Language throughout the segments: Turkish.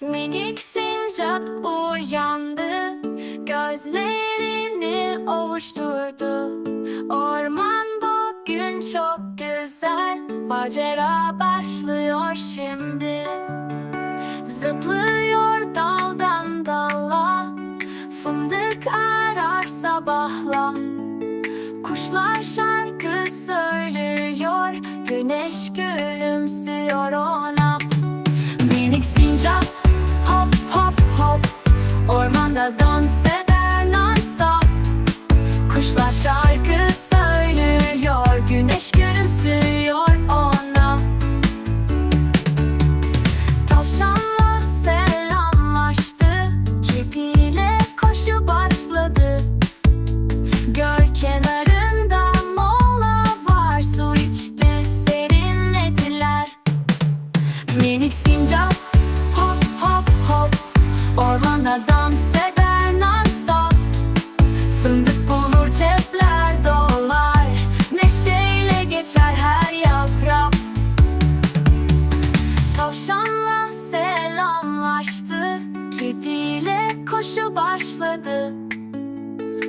Minik sincap uyandı Gözlerini ovuşturdu. Orman bugün çok güzel Macera başlıyor şimdi. Zıplıyor daldan dala Fındık arar sabahla. Kuşlar şarkı söylüyor Güneş gülümsüyor ona. Minik sincap Minik sincap. Hop hop hop. Ormanda dans eder non stop Fındık bulur cepler dolar Neşeyle geçer her yaprak Tavşanla selamlaştı. Kirpiyle koşu başladı.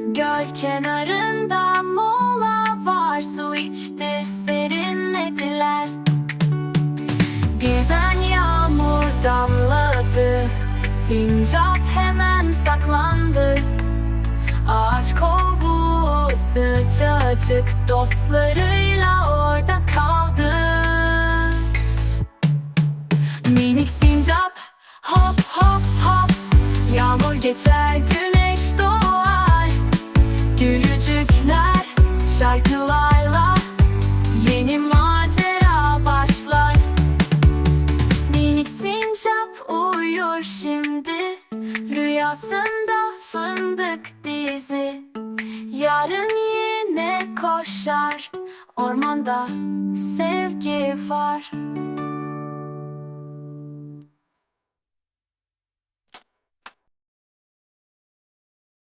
Göl kenarında mola var Su içti Sincap hemen saklandı. Ağaç kovuğu sıcacık Dostlarıyla orada kaldı. Minik sincap hop hop hop. Yağmur geçer güneş doğar. Gülücükler şimdi Rüyasında fındık dizi. Yarın yine koşar. Ormanda sevgi var